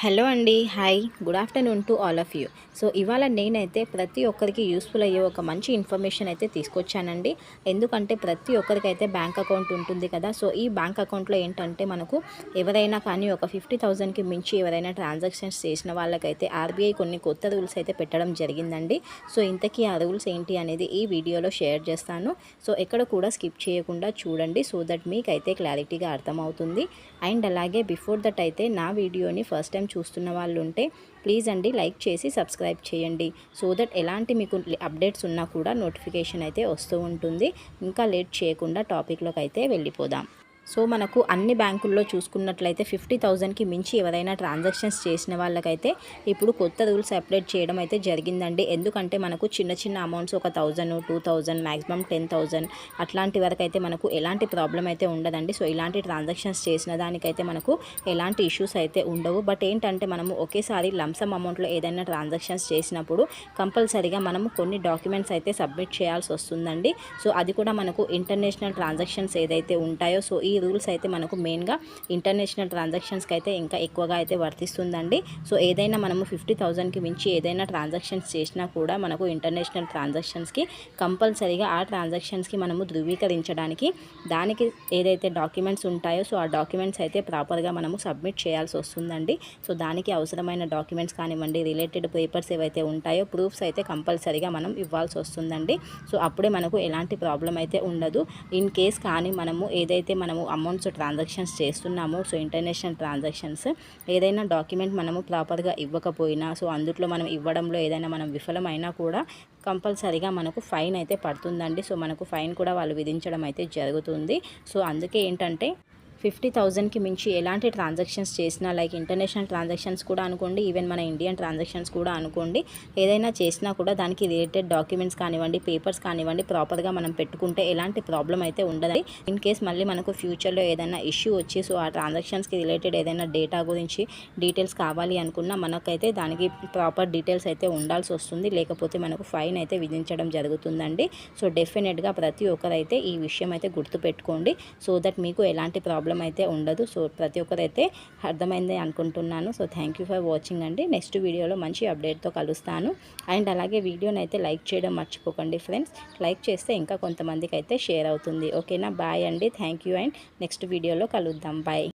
Hello అండి hi. Good afternoon to all of you. So ఇవాళ నేనైతే ప్రతి ఒక్కరికి యూస్ఫుల్ అయ్యే ఒక మంచి ఇన్ఫర్మేషన్ అయితే తీసుకొచ్చానండి. ఎందుకంటే ప్రతి ఒక్కరికైతే బ్యాంక్ అకౌంట్ ఉంటుంది కదా సో ఈ బ్యాంక్ అకౌంట్లో ఏంటంటే మనకు ఎవరైనా కానీ ఒక ఫిఫ్టీ థౌజండ్కి మించి ఎవరైనా ట్రాన్సాక్షన్స్ చేసిన వాళ్ళకైతే ఆర్బీఐ కొన్ని కొత్త రూల్స్ అయితే పెట్టడం జరిగిందండి. సో ఇంతకీ ఆ రూల్స్ ఏంటి అనేది ఈ వీడియోలో షేర్ చేస్తాను. సో ఎక్కడ కూడా స్కిప్ చేయకుండా చూడండి సో దట్ మీకైతే క్లారిటీగా అర్థమవుతుంది. అండ్ అలాగే బిఫోర్ దట్ అయితే నా వీడియోని ఫస్ట్ టైం చూస్తున్న వాళ్ళు ఉంటే ప్లీజ్ అండి లైక్ చేసి సబ్స్క్రైబ్ చేయండి. సో దట్ ఎలాంటి మీకు అప్డేట్స్ ఉన్నా కూడా నోటిఫికేషన్ అయితే వస్తూ ఉంటుంది. ఇంకా లేట్ చేయకుండా టాపిక్లోకి అయితే వెళ్ళిపోదాం. సో మనకు అన్ని బ్యాంకుల్లో చూసుకున్నట్లయితే ఫిఫ్టీ థౌజండ్కి మించి ఎవరైనా ట్రాన్సాక్షన్స్ చేసిన వాళ్ళకైతే ఇప్పుడు కొత్త రూల్స్ అప్డేట్ చేయడం అయితే జరిగిందండి. ఎందుకంటే మనకు చిన్న చిన్న అమౌంట్స్ ఒక thousand two thousand maximum ten thousand అట్లాంటి వరకు అయితే మనకు ఎలాంటి ప్రాబ్లం అయితే ఉండదండి. సో ఇలాంటి ట్రాన్సాక్షన్స్ చేసిన దానికైతే మనకు ఎలాంటి ఇష్యూస్ అయితే ఉండవు. బట్ ఏంటంటే మనము ఒకేసారి లంసమ్ అమౌంట్లో ఏదైనా ట్రాన్సాక్షన్స్ చేసినప్పుడు కంపల్సరీగా మనము కొన్ని డాక్యుమెంట్స్ అయితే సబ్మిట్ చేయాల్సి వస్తుందండి. సో అది కూడా మనకు ఇంటర్నేషనల్ ట్రాన్సాక్షన్స్ ఏదైతే ఉంటాయో సో ఈ రూల్స్ అయితే మనకు మెయిన్గా ఇంటర్నేషనల్ ట్రాన్సాక్షన్స్కి అయితే ఇంకా ఎక్కువగా అయితే వర్తిస్తుందండి. సో ఏదైనా మనము ఫిఫ్టీ థౌజండ్కి మించి ఏదైనా ట్రాన్సాక్షన్స్ చేసినా కూడా మనకు ఇంటర్నేషనల్ ట్రాన్సాక్షన్స్కి కంపల్సరీగా ఆ ట్రాన్సాక్షన్స్కి మనము ధృవీకరించడానికి దానికి ఏదైతే డాక్యుమెంట్స్ ఉంటాయో సో ఆ డాక్యుమెంట్స్ అయితే ప్రాపర్గా మనము సబ్మిట్ చేయాల్సి వస్తుందండి. సో దానికి అవసరమైన డాక్యుమెంట్స్ కానివ్వండి రిలేటెడ్ పేపర్స్ ఏవైతే ఉంటాయో ప్రూఫ్స్ అయితే కంపల్సరీగా మనం ఇవ్వాల్సి వస్తుందండి. సో అప్పుడే మనకు ఎలాంటి ప్రాబ్లం అయితే ఉండదు. ఇన్ కేస్ కానీ మనము ఏదైతే మనము అమౌంట్స్ ట్రాన్సాక్షన్స్ చేస్తున్నామో. సో ఇంటర్నేషనల్ ట్రాన్సాక్షన్స్ ఏదైనా డాక్యుమెంట్ మనము ప్రాపర్గా ఇవ్వకపోయినా సో అందుట్లో మనం ఇవ్వడంలో ఏదైనా మనం విఫలమైనా కూడా కంపల్సరీగా మనకు ఫైన్ అయితే పడుతుందండి. సో మనకు ఫైన్ కూడా వాళ్ళు విధించడం అయితే జరుగుతుంది. సో అందుకే ఏంటంటే ఫిఫ్టీ థౌజండ్కి మించి ఎలాంటి ట్రాన్సాక్షన్స్ చేసినా లైక్ ఇంటర్నేషనల్ ట్రాన్సాక్షన్స్ కూడా అనుకోండి ఈవెన్ మన ఇండియన్ ట్రాన్సాక్షన్స్ కూడా అనుకోండి ఏదైనా చేసినా కూడా దానికి రిలేటెడ్ డాక్యుమెంట్స్ కానివ్వండి పేపర్స్ కానివ్వండి ప్రాపర్గా మనం పెట్టుకుంటే ఎలాంటి ప్రాబ్లం అయితే ఉండదు ఇన్ కేస్ మళ్ళీ మనకు ఫ్యూచర్లో ఏదైనా ఇష్యూ వచ్చి సో ఆ ట్రాన్సాక్షన్స్కి రిలేటెడ్ ఏదైనా డేటా గురించి డీటెయిల్స్ కావాలి అనుకున్నా మనకైతే దానికి ప్రాపర్ డీటెయిల్స్ అయితే ఉండాల్సి వస్తుంది. లేకపోతే మనకు ఫైన్ అయితే విధించడం జరుగుతుందండి. సో డెఫినెట్గా ప్రతి ఒక్కరైతే ఈ విషయం అయితే గుర్తుపెట్టుకోండి. సో దట్ మీకు ఎలాంటి ప్రాబ్లం ప్రాబ్లం అయితే ఉండదు. సో ప్రతి ఒక్కరైతే అర్థమైంది అనుకుంటున్నాను. So thank you for watching అండి. నెక్స్ట్ వీడియోలో మంచి అప్డేట్తో కలుస్తాను. అండ్ అలాగే వీడియోని అయితే లైక్ చేయడం మర్చిపోకండి ఫ్రెండ్స్. లైక్ చేస్తే ఇంకా కొంతమందికి అయితే షేర్ అవుతుంది. ఓకేనా? బాయ్ అండి. థ్యాంక్ యూ అండ్ నెక్స్ట్ వీడియోలో కలుద్దాం. బాయ్